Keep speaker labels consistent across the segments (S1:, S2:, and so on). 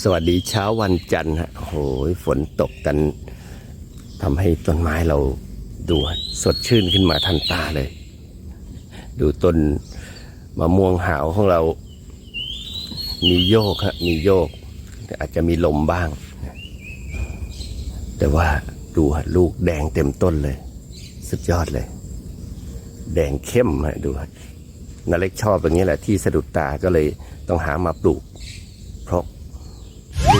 S1: สวัสดีเช้าวันจันทร์ฮะโอ้โหฝนตกกันทำให้ต้นไม้เราดูสดชื่นขึ้นมาทันตาเลย ดูต้นมะม่วงหาวของเรา มีโยกฮะมีโยก อาจจะมีลมบ้าง แต่ว่าดูฮะลูกแดงเต็มต้นเลย สุดยอดเลย แดงเข้มฮะดูฮะนาเล็กชอบอย่างนี้แหละที่สะดุดตาก็เลยต้องหามาปลูก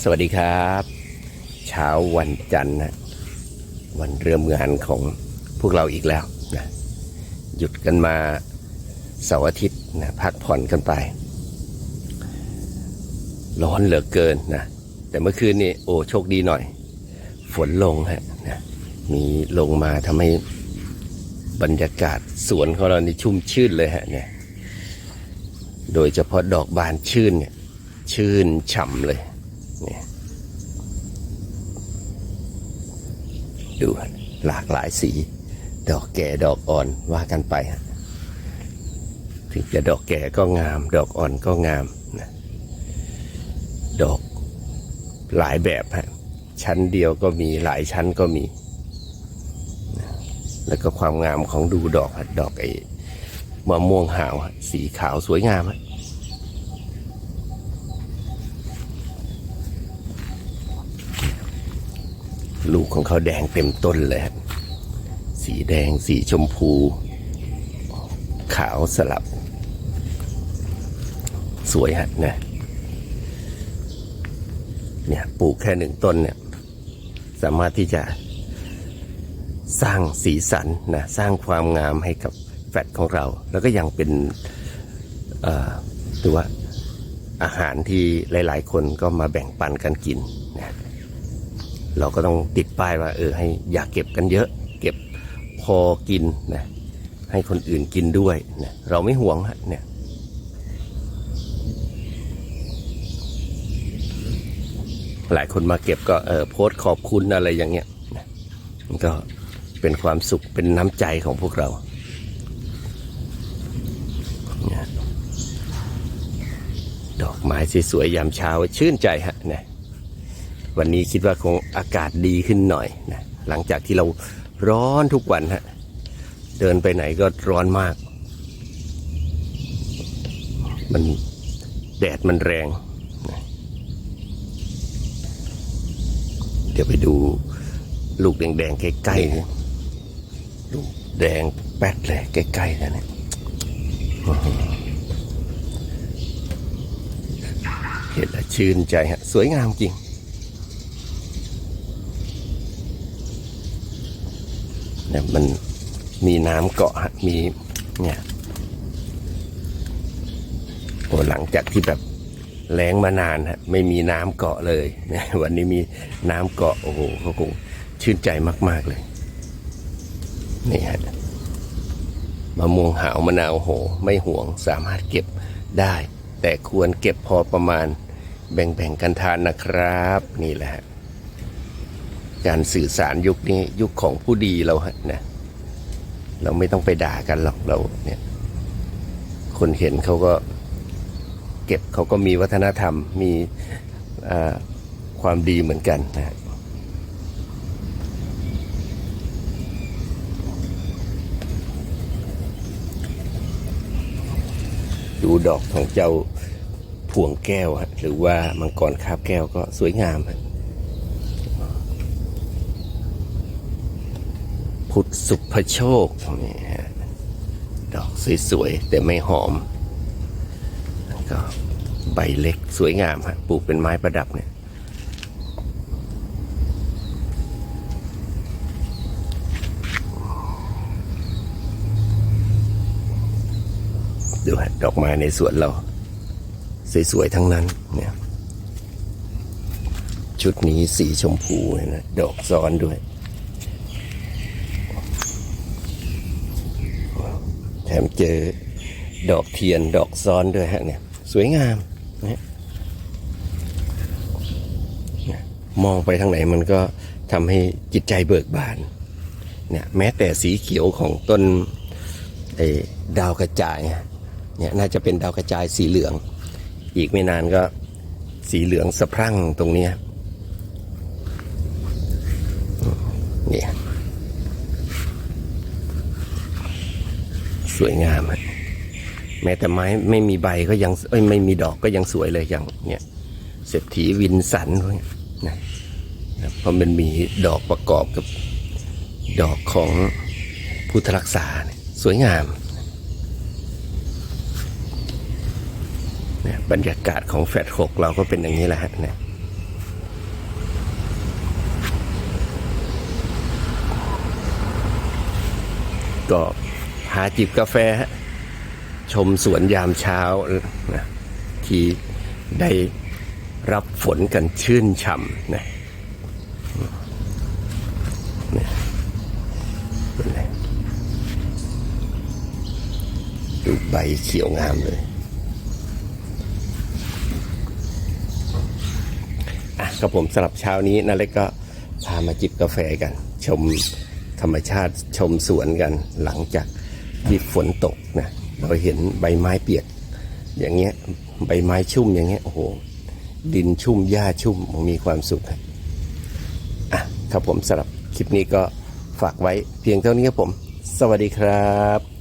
S1: สวัสดีครับ เช้าวันจันทร์นะวันเริ่มงานของพวกเราอีกแล้วนะหยุดกันมาเสาร์อาทิตย์นะพักผ่อนกันไป ร้อนเหลือเกินนะแต่เมื่อคืนนี่โอ้โชคดีหน่อย ฝนลงฮะนะมีลงมาทำให้บรรยากาศสวนของเรานี่ชุ่มชื่นเลยฮะเนี่ยโดยเฉพาะดอกบานชื่นเนี่ยชื่นฉ่ำเลยเนี่ย ดูหลากหลายสี ดอกแก่ดอกอ่อนว่ากันไป ถึงจะดอกแก่ก็งาม ดอกอ่อนก็งามนะดอกหลายแบบฮะชั้นเดียวก็มีหลายชั้นก็มีนะแล้วก็ความงามของดูดอกดอกไอ้มะม่วงหาวสีขาวสวยงามฮะ ลูกของเขาแดงเต็มต้นเลยฮะสีแดงสีชมพู ขาวสลับ สวยฮะนะ เนี่ยปลูกแค่หนึ่งต้นเนี่ย สามารถที่จะสร้างสีสันนะสร้างความงามให้กับแฟลตของเรา แล้วก็ยังเป็นเอ่อตัวาอาหารที่หลาย ๆ คนก็มาแบ่งปันกันกินนะ เราก็ต้องติดป้ายว่าเออให้อย่าเก็บกันเยอะ เก็บพอกินนะให้คนอื่นกินด้วยนะเราไม่ห่วงฮะเนี่ยหลายคนมาเก็บก็เออโพสต์ขอบคุณอะไรอย่างเงี้ยนะมันก็เป็นความสุขเป็นน้ำใจของพวกเราดอกไม้สวยๆยามเช้าชื่นใจฮะเนี่ย วันนี้คิดว่าคงอากาศดีขึ้นหน่อยนะหลังจากที่เราร้อนทุกวันฮะเดินไปไหนก็ร้อนมาก มันแดดมันแรงนะเดี๋ยวไปดูลูกแดงๆใกล้ๆนะลูกแดงแป๊ดเลยใกล้ๆนะเนี่ยอื้อหือเห็นแล้วชื่นใจฮะ สวยงามจริง เนี่ยมันมีน้ำเกาะมีเนี่ยโอ้หลังจากที่แบบแล้งมานานฮะไม่มีน้ำเกาะเลยเนี่ยวันนี้มีน้ำเกาะโอ้โหเขาคงชื่นใจมาก ๆเลยนี่ฮะมะม่วงหาวมะนาวโห ไม่ห่วงสามารถเก็บได้ แต่ควรเก็บพอประมาณแบ่งๆกันทานนะครับ นี่แหละ การสื่อสารยุคนี้ยุคของผู้ดีเราฮะนะเราไม่ต้องไปด่ากันหรอกเราเนี่ย คนเห็นเขาก็เก็บเขาก็มีวัฒนธรรมมีความดีเหมือนกันนะฮะดูดอกของเจ้าพวงแก้ว หรือว่ามังกรคาบแก้วก็สวยงามฮะ พุทธสุภโชคนี่ฮะดอกสวยๆแต่ไม่หอมก็ใบเล็กสวยงามฮะปลูกเป็นไม้ประดับเนี่ยดูฮะดอกไม้ในสวนเรา สวยๆทั้งนั้นเนี่ยชุดนี้สีชมพูเห็นะดอกซ้อนด้วย ถมเจอดอกเทียนดอกซ้อนด้วยฮะเนี่ย สวยงามนะเนี่ยมองไปทางไหนมันก็ทำให้จิตใจเบิกบานเนี่ยแม้แต่สีเขียวของต้นไอ้ดาวกระจายเนี่ยน่าจะเป็นดาวกระจายสีเหลือง อีกไม่นานก็สีเหลืองสะพรั่งตรงเนี้ยเนี่ย สวยงามแม้แต่ไม้ไม่มีใบก็ยังเอ้ยไม่มีดอกก็ยังสวยเลยอย่างเนี่ยเศรษฐีวินสันพวกเนี้ยนะเพราะมันมีดอกประกอบกับดอกของพุทธรักษานี่สวยงามเนี่ยบรรยากาศของแฟดหกเราก็เป็นอย่างนี้แหละฮะเนี่ยก็ หาจิบกาแฟ ชมสวนยามเช้านะที่ได้รับฝนกันชื่นฉ่ำนะดูใบเขียวงามเลยอะครับผมสำหรับเช้านี้นาเล็กก็พามาจิบกาแฟกัน ชมธรรมชาติชมสวนกันหลังจาก ที่ฝนตกนะเราเห็นใบไม้เปียก อย่างเงี้ยใบไม้ชุ่มอย่างเงี้ยโอ้โหดินชุ่มหญ้าชุ่มมีความสุขอะครับผมสำหรับคลิปนี้ก็ฝากไว้เพียงเท่านี้ครับผม สวัสดีครับ